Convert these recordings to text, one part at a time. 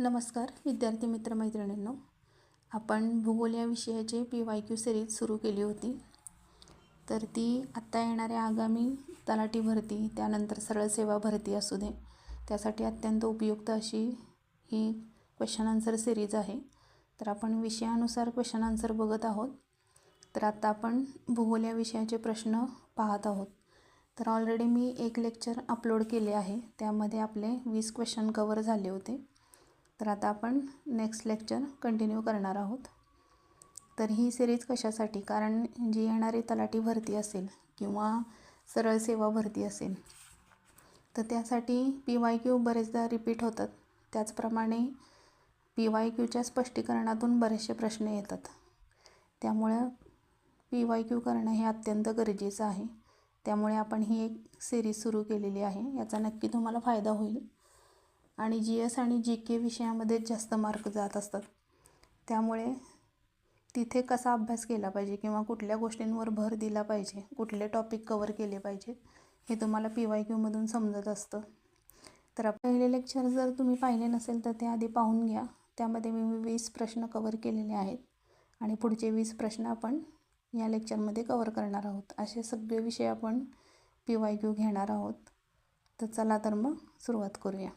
नमस्कार विद्यार्थी मित्रमैत्रिणींनो आपण भूगोल या विषयाची पी वाय क्यू सिरीज सुरू केली होती. तर ती आत्ता येणाऱ्या आगामी तलाठी भरती त्यानंतर सरळ सेवा भरती असू दे. त्यासाठी अत्यंत उपयुक्त अशी ही क्वेश्चन आन्सर सिरीज आहे. तर आपण विषयानुसार क्वेश्चन आन्सर बघत आहोत. तर आत्ता आपण भूगोल या विषयाचे प्रश्न पाहत आहोत. तर ऑलरेडी मी एक लेक्चर अपलोड केले आहे. त्यामध्ये आपले वीस क्वेश्चन कवर झाले होते. तर आता आपण नेक्स्ट लेक्चर कंटिन्यू करणार आहोत. तर ही सिरीज कशासाठी? कारण जी येणारी तलाठी भरती असेल किंवा सरळ सेवा भरती असेल तर त्यासाठी पी वाय क्यू बरेचदा रिपीट होतात. त्याचप्रमाणे पी वाय क्यूच्या स्पष्टीकरणातून बरेचसे प्रश्न येतात. त्यामुळं पी वाय क्यू करणं हे अत्यंत गरजेचं आहे. त्यामुळे आपण ही एक सिरीज सुरू केलेली आहे. याचा नक्की तुम्हाला फायदा होईल. आणि जी एस आणि जी के विषयामध्येच जास्त मार्क जात असतात. त्यामुळे तिथे कसा अभ्यास केला पाहिजे किंवा कुठल्या गोष्टींवर भर दिला पाहिजे कुठले टॉपिक कवर केले पाहिजे हे तुम्हाला पी वाय क्यूमधून समजत असतं. तर पहिले लेक्चर जर तुम्ही पाहिले नसेल तर ते आधी पाहून घ्या. त्यामध्ये मी वीस प्रश्न कवर केलेले आहेत आणि पुढचे वीस प्रश्न आपण या लेक्चरमध्ये कवर करणार आहोत. असे सगळे विषय आपण पी वाय क्यू घेणार आहोत. तर चला तर मग सुरुवात करूया.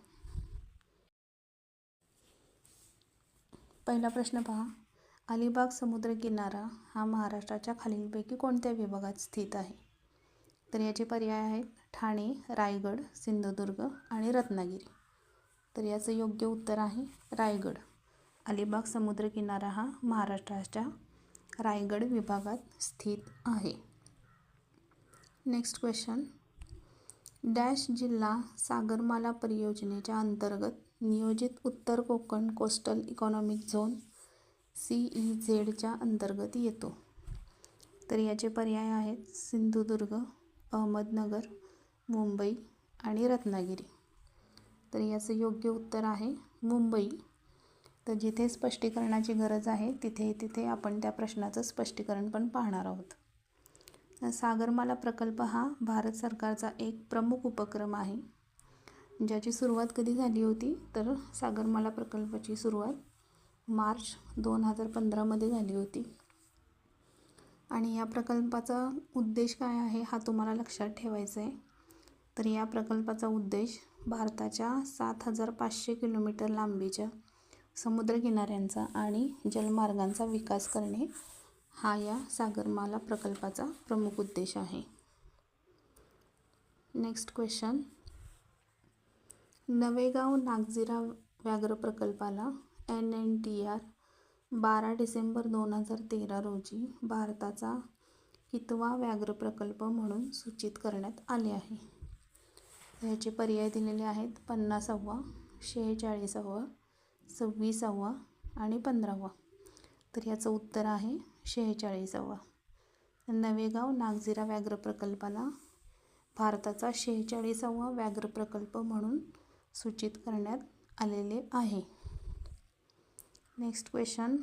पहिला प्रश्न पहा. अलिबाग समुद्रकिनारा हा महाराष्ट्राच्या खालीलपैकी कोणत्या विभागात स्थित आहे? तर याचे पर्याय आहेत ठाणे रायगड सिंधुदुर्ग आणि रत्नागिरी. तर याचं योग्य उत्तर आहे रायगड. अलिबाग समुद्रकिनारा हा महाराष्ट्राच्या रायगड विभागात स्थित आहे. नेक्स्ट क्वेश्चन डॅश जिल्हा सागरमाला परियोजनेच्या अंतर्गत नियोजित उत्तर Konkan coastal economic zone C E झेडच्या अंतर्गत येतो. तर याचे पर्याय आहेत सिंधुदुर्ग अहमदनगर मुंबई आणि रत्नागिरी. तर याचं योग्य उत्तर आहे मुंबई. तर जिथे स्पष्टीकरणाची गरज आहे तिथे तिथे आपण त्या प्रश्नाचं स्पष्टीकरण पण पाहणार आहोत. सागरमाला प्रकल्प हा भारत सरकारचा एक प्रमुख उपक्रम आहे. ज्याची सुरुवात कधी झाली होती तर सागरमाला प्रकल्पाची सुरुवात मार्च दोन हजार पंधरामध्ये झाली होती. आणि या प्रकल्पाचा उद्देश काय आहे हा तुम्हाला लक्षात ठेवायचा आहे तर या प्रकल्पाचा उद्देश भारताच्या सात हजार पाचशे किलोमीटर लांबीच्या समुद्रकिनाऱ्यांचा आणि जलमार्गांचा विकास करणे हा या सागरमाला प्रकल्पाचा प्रमुख उद्देश आहे. नेक्स्ट क्वेश्चन नवेगाव नागझिरा व्याघ्र प्रकल्पाला एन एन टी आर बारा डिसेंबर दोन हजार तेरा रोजी भारताचा कितवा व्याघ्र प्रकल्प म्हणून सूचित करण्यात आले आहे. ह्याचे पर्याय दिलेले आहेत पन्नासावा शेहेचाळीसावा सव्वीसावा आणि पंधरावा. तर याचं उत्तर आहे शेहेचाळीसावा. नवेगाव नागझिरा व्याघ्र प्रकल्पाला भारताचा शेहेचाळीसावा व्याघ्र प्रकल्प म्हणून सूचित करण्यात आलेले आहे. नेक्स्ट क्वेश्चन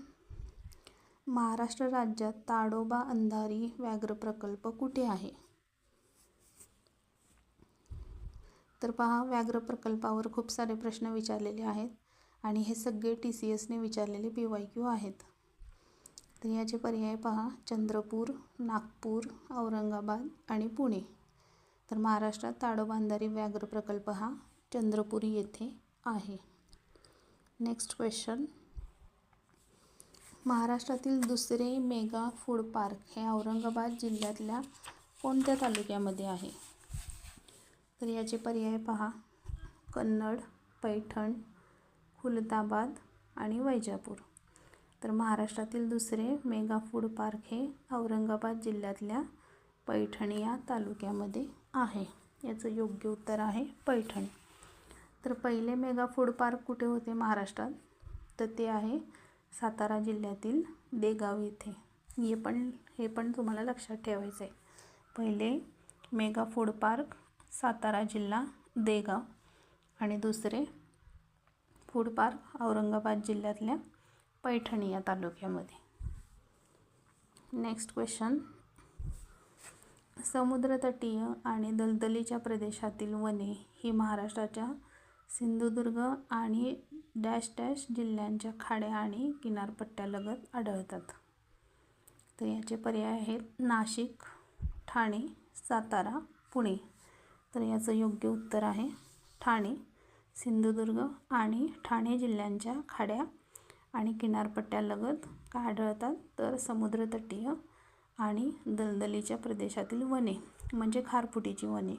महाराष्ट्र राज्यात ताडोबा अंधारी व्याघ्र प्रकल्प कुठे आहे? तर पहा व्याघ्र प्रकल्पावर खूप सारे प्रश्न विचारलेले आहेत आणि हे सगळे टी सी एसने विचारलेले पी वाय क्यू आहेत. तर याचे पर्याय पहा चंद्रपूर नागपूर औरंगाबाद आणि पुणे. तर महाराष्ट्रात ताडोबांधारी व्याघ्र प्रकल्प हा चंद्रपुरी येथे आहे. नेक्स्ट क्वेश्चन महाराष्ट्रातील दुसरे मेगा फूड पार्क हे औरंगाबाद जिल्ह्यातल्या कोणत्या तालुक्यामध्ये आहे? तर याचे पर्याय पहा. कन्नड पैठण खुलताबाद आणि वैजापूर. तर महाराष्ट्रातील दुसरे मेगा फूड पार्क हे औरंगाबाद जिल्ह्यातल्या पैठणी या तालुक्यामध्ये आहे. याचं योग्य उत्तर आहे पैठणी. तर पहिले मेगा फूड पार्क कुठे होते महाराष्ट्रात? तर ते आहे सातारा जिल्ह्यातील देगाव येथे. हे पण हे पण तुम्हाला लक्षात ठेवायचं आहे. पहिले मेगा फूड पार्क सातारा जिल्हा देगाव आणि दुसरे फूड पार्क औरंगाबाद जिल्ह्यातल्या पैठणी या तालुक्यामध्ये. नेक्स्ट क्वेश्चन समुद्रतटीय आणि दलदलीच्या प्रदेशातील वने ही महाराष्ट्राच्या सिंधुदुर्ग आणि डॅश डॅश जिल्ह्यांच्या खाड्या आणि किनारपट्ट्यालगत आढळतात. तर याचे पर्याय आहेत नाशिक ठाणे सातारा पुणे. तर याचं योग्य उत्तर आहे ठाणे सिंधुदुर्ग आणि ठाणे जिल्ह्यांच्या खाड्या आणि किनारपट्ट्यालगत का आढळतात? तर समुद्रतटीय आणि दलदलीच्या प्रदेशातील वने म्हणजे खारफुटीची वने.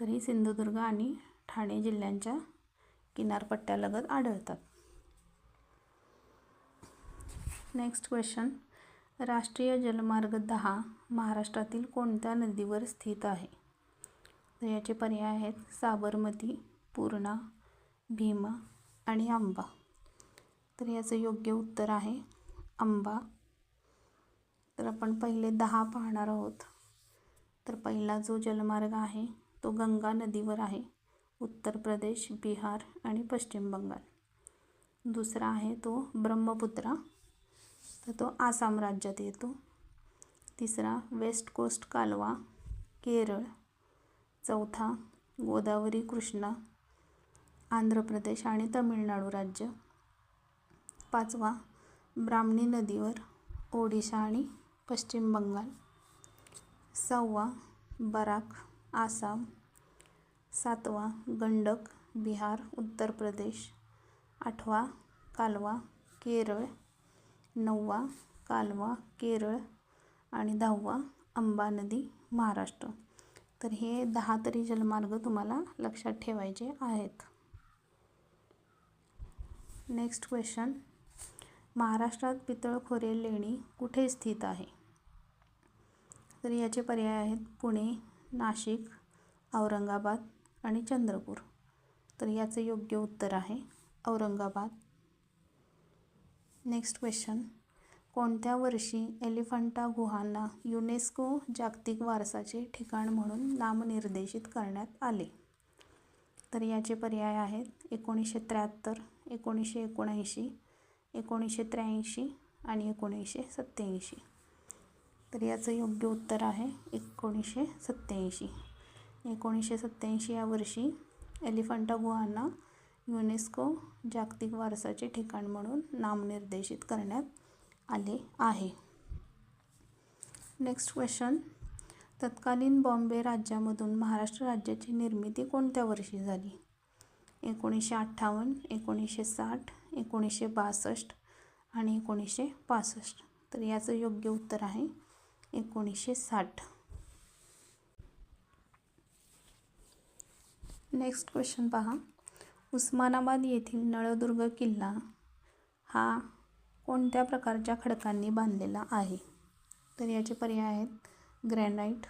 तर ही सिंधुदुर्ग आणि ठाणे जिल्ह्यांच्या किनारपट्ट्यालगत आढळतात. नेक्स्ट क्वेश्चन राष्ट्रीय जलमार्ग दहा महाराष्ट्रातील कोणत्या नदीवर स्थित आहे? तर याचे पर्याय आहेत साबरमती पूर्णा भीमा आणि आंबा. तर याचं योग्य उत्तर आहे आंबा. तर आपण पहिले दहा पाहणार आहोत. तर पहिला जो जलमार्ग आहे तो गंगा नदीवर आहे. उत्तर प्रदेश बिहार आणि पश्चिम बंगाल. दुसरा आहे तो ब्रह्मपुत्रा. तर तो आसाम राज्यात येतो. तिसरा वेस्ट कोस्ट कालवा केरळ. चौथा गोदावरी कृष्णा आंध्र प्रदेश आणि तमिळनाडू राज्य. पाचवा ब्राह्मणी नदीवर ओडिशा आणि पश्चिम बंगाल. सहावा बराक आसाम. सातवा गंडक बिहार उत्तर प्रदेश. आठवा कालवा केरळ. नववा कालवा केरळ. आणि दहावा अंबा नदी महाराष्ट्र. तर हे दहा तरी जलमार्ग तुम्हाला लक्षात ठेवायचे आहेत. नेक्स्ट क्वेश्चन महाराष्ट्रात पितळखोरे लेणी कुठे स्थित आहे? तर याचे पर्याय आहेत पुणे नाशिक औरंगाबाद आणि चंद्रपूर. तर याचं योग्य उत्तर आहे औरंगाबाद. नेक्स्ट क्वेश्चन कोणत्या वर्षी एलिफंटा गुहांना युनेस्को जागतिक वारसाचे ठिकाण म्हणून नामनिर्देशित करण्यात आले? तर याचे पर्याय आहेत एकोणीसशे त्र्याहत्तर एकोणीसशे एकोणऐंशी एकोणीसशे त्र्याऐंशी आणि एकोणीसशे सत्त्याऐंशी. तर याचं योग्य उत्तर आहे एकोणीसशे सत्त्याऐंशी. एकोणीसशे सत्त्याऐंशी या वर्षी एलिफंटा गुहांना युनेस्को जागतिक वारसाचे ठिकाण म्हणून नामनिर्देशित करण्यात आले आहे. नेक्स्ट क्वेश्चन तत्कालीन बॉम्बे राज्यामधून महाराष्ट्र राज्याची निर्मिती कोणत्या वर्षी झाली? एकोणीसशे अठ्ठावन्न एकोणीसशे साठ एकोणीसशे बासष्ट आणि एकोणीसशे पासष्ट. तर याचं योग्य उत्तर आहे एकोणीसशे साठ. नेक्स्ट क्वेश्चन पहा. उस्मानाबाद येथील नळदुर्ग किल्ला हा कोणत्या प्रकारच्या खडकांनी बांधलेला आहे? तर याचे पर्याय आहेत ग्रॅनाईट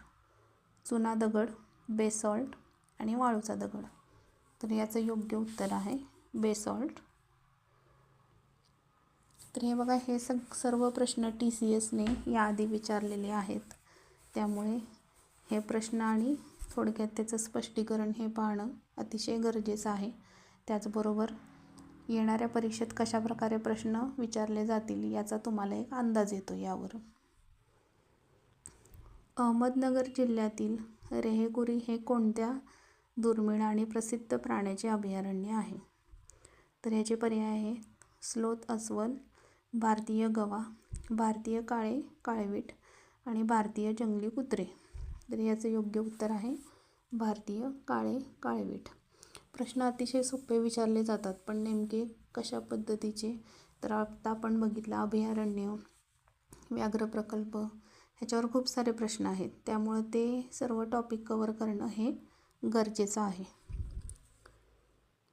चुना दगड बेसॉल्ट आणि वाळूचा दगड. तर याचं योग्य उत्तर आहे बेसॉल्ट. तर हे बघा हे सग सर्व प्रश्न टी सी एसने याआधी विचारलेले आहेत. त्यामुळे हे प्रश्न आणि थोडक्यात त्याचं स्पष्टीकरण हे पाहणं अतिशय गरजेचं आहे. त्याचबरोबर येणाऱ्या परीक्षेत कशा प्रकारे प्रश्न विचारले जातील याचा तुम्हाला एक अंदाज येतो यावर. अहमदनगर जिल्ह्यातील रेहेगुरी हे कोणत्या दुर्मिळ आणि प्रसिद्ध प्राण्याचे अभयारण्य आहे? तर ह्याचे पर्याय आहे स्लोत अस्वल भारतीय गवा भारतीय काळे काळवीट आणि भारतीय जंगली कुत्रे. तर याचं योग्य उत्तर आहे भारतीय काळे काळेवीठ. प्रश्न अतिशय सोपे विचारले जातात पण नेमके कशा पद्धतीचे? तर आत्ता आपण बघितलं अभयारण्य व्याघ्र प्रकल्प ह्याच्यावर खूप सारे प्रश्न आहेत. त्यामुळं ते सर्व टॉपिक कवर करणं हे गरजेचं आहे.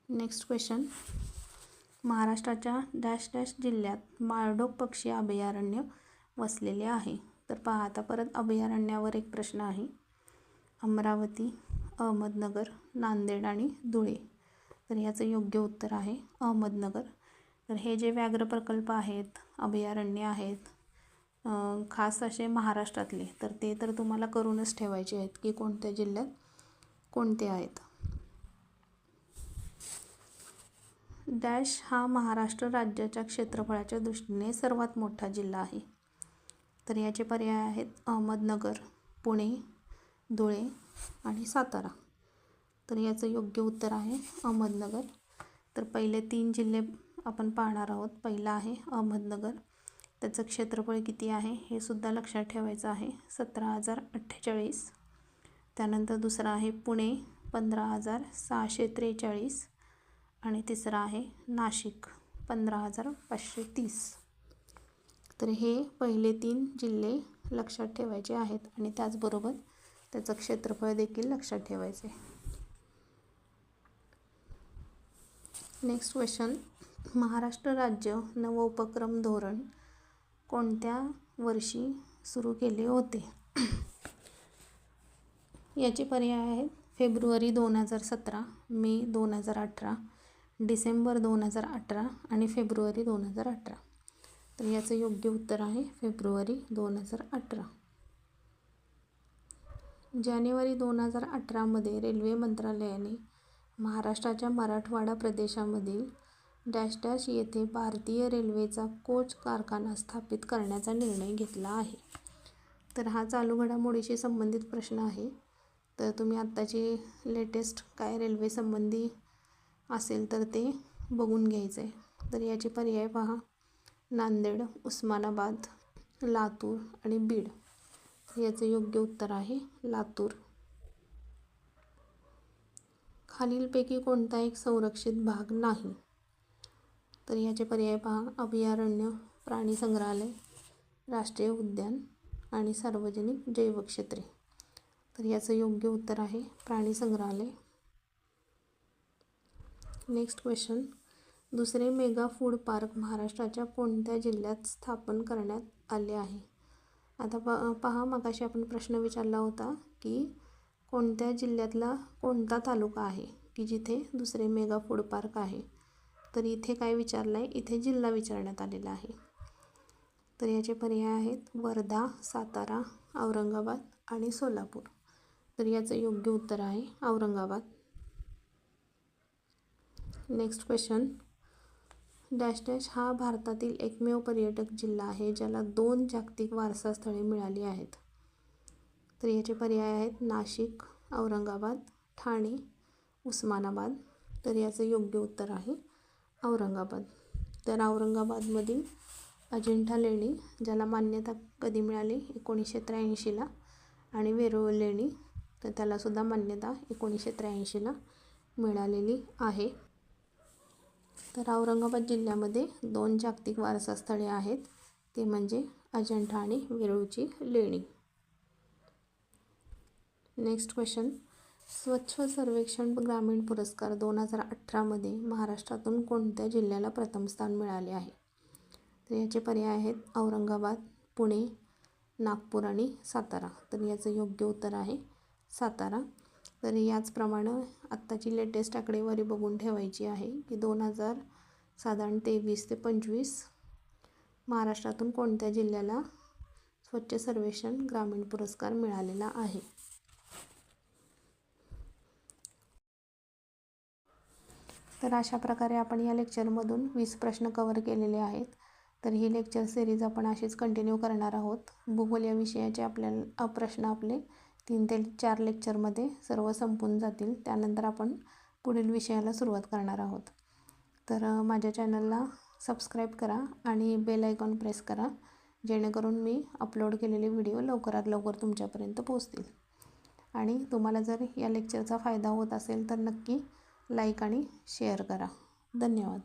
नेक्स्ट क्वेश्चन महाराष्ट्राच्या डॅश डॅश जिल्ह्यात माळडोक पक्षी अभयारण्य वसलेले आहे. तर पहा आता परत अभयारण्यावर एक प्रश्न आहे. अमरावती अहमदनगर नांदेड आणि धुळे. तर याचं योग्य उत्तर आहे अहमदनगर. तर हे जे व्याघ्र प्रकल्प आहेत अभयारण्य आहेत खास असे महाराष्ट्रातले तर ते तर तुम्हाला करूनच ठेवायचे आहेत की कोणत्या जिल्ह्यात कोणते आहेत. डॅश हा महाराष्ट्र राज्याच्या क्षेत्रफळाच्या दृष्टीने सर्वात मोठा जिल्हा आहे. तर याचे पर्याय आहेत अहमदनगर पुणे धुळे आणि सातारा. तर याचं योग्य उत्तर आहे अहमदनगर. तर पहिले तीन जिल्हे आपण पाहणार आहोत. पहिला आहे अहमदनगर. त्याचं क्षेत्रफळ किती आहे हे सुद्धा लक्षात ठेवायचं आहे. सतरा हजार अठ्ठेचाळीस. त्यानंतर दुसरा आहे पुणे पंधरा हजार सहाशे त्रेचाळीस. आणि तिसरा आहे नाशिक पंधरा हजार पाचशे तीस. तर हे पहिले तीन जिल्हे लक्षात ठेवायचे आहेत आणि त्याचबरोबर त्याचं क्षेत्रफळ देखील लक्षात ठेवायचे. नेक्स्ट क्वेश्चन महाराष्ट्र राज्य नवोपक्रम धोरण कोणत्या वर्षी सुरू केले होते? याचे पर्याय आहेत. फेब्रुवारी दोन हजार सतरा मे दोन हजार अठरा डिसेंबर दोन हजार अठरा आणि फेब्रुवारी दोन हजार अठरा. तर याचं योग्य उत्तर आहे फेब्रुवारी दोन हजार अठरा. जानेवारी दोन हजार अठरामध्ये रेल्वे मंत्रालयाने महाराष्ट्राच्या मराठवाडा प्रदेशामधील डॅश डॅश येथे भारतीय रेल्वेचा कोच कारखाना स्थापित करण्याचा निर्णय घेतला आहे. तर हा चालू घडामोडीशी संबंधित प्रश्न आहे. तर तुम्ही आत्ताची लेटेस्ट काय रेल्वे संबंधी असेल तर ते बघून घ्यायचं आहे तर याचे पर्याय पहा. नांदेड उस्मानाबाद लातूर आणि बीड याचं योग्य उत्तर आहे लातूर. खालीलपैकी कोणता एक संरक्षित भाग नाही? तर याचे पर्याय पहा. अभयारण्य प्राणी संग्रहालय राष्ट्रीय उद्यान आणि सार्वजनिक जैवक्षेत्रे. तर याचं योग्य उत्तर आहे प्राणी संग्रहालय. नेक्स्ट क्वेश्चन दुसरे मेगा फूड पार्क महाराष्ट्राच्या कोणत्या जिल्ह्यात स्थापन करण्यात आले आहे? आता प पहा मगाशी आपण प्रश्न विचारला होता की कोणत्या जिल्ह्यातला कोणता तालुका आहे की जिथे दुसरे मेगा फूड पार्क आहे? तर इथे काय विचारलं आहे इथे जिल्हा विचारण्यात आलेला आहे. तर याचे पर्याय आहेत वर्धा सातारा औरंगाबाद आणि सोलापूर. तर याचं योग्य उत्तर आहे Aurangabad. Next question dash dash हा भारतातील एकमेव पर्यटक जिल्हा आहे ज्याला दोन जागतिक वारसा स्थळे मिळाली आहेत. तर याचे पर्याय आहेत नाशिक औरंगाबाद ठाणे उस्मानाबाद. तर याचं योग्य उत्तर आहे औरंगाबाद. तर औरंगाबादमधील अजिंठा लेणी ज्याला मान्यता कधी मिळाली? एकोणीसशे त्र्याऐंशीला आणि वेरूळ लेणी तर त्यालासुद्धा मान्यता एकोणीसशे त्र्याऐंशीला मिळालेली आहे. तर औरंगाबाद जिल्ह्यामध्ये दोन जागतिक वारसा स्थळे आहेत. ते म्हणजे अजंठा आणि वेरूळची लेणी. नेक्स्ट क्वेश्चन स्वच्छ सर्वेक्षण ग्रामीण पुरस्कार दोन हजार अठरामध्ये महाराष्ट्रातून कोणत्या जिल्ह्याला प्रथम स्थान मिळाले आहे? तर याचे पर्याय आहेत औरंगाबाद पुणे नागपूर आणि सातारा. तर याचं योग्य उत्तर आहे सातारा. तर याचप्रमाणे आत्ताची लेटेस्ट आकडेवारी बघून ठेवायची आहे की दोन हजार साधारण तेवीस ते पंचवीस महाराष्ट्रातून कोणत्या जिल्ह्याला स्वच्छ सर्वेक्षण ग्रामीण पुरस्कार मिळालेला आहे? तर अशा प्रकारे आपण या लेक्चरमधून वीस प्रश्न कवर केलेले आहेत. तर ही लेक्चर सिरीज आपण अशीच कंटिन्यू करणार आहोत. भूगोल या विषयाचे आपल्याला प्रश्न आपले तीन ते चार लेक्चरमध्ये सर्व संपून जातील. त्यानंतर आपण पुढील विषयाला सुरुवात करणार आहोत. तर माझ्या चॅनलला सबस्क्राईब करा आणि बेल आयकॉन प्रेस करा जेणेकरून मी अपलोड केलेले व्हिडिओ लवकरात लवकर तुमच्यापर्यंत पोहोचतील. आणि तुम्हाला जर या लेक्चरचा फायदा होत असेल तर नक्की लाईक आणि शेअर करा. धन्यवाद.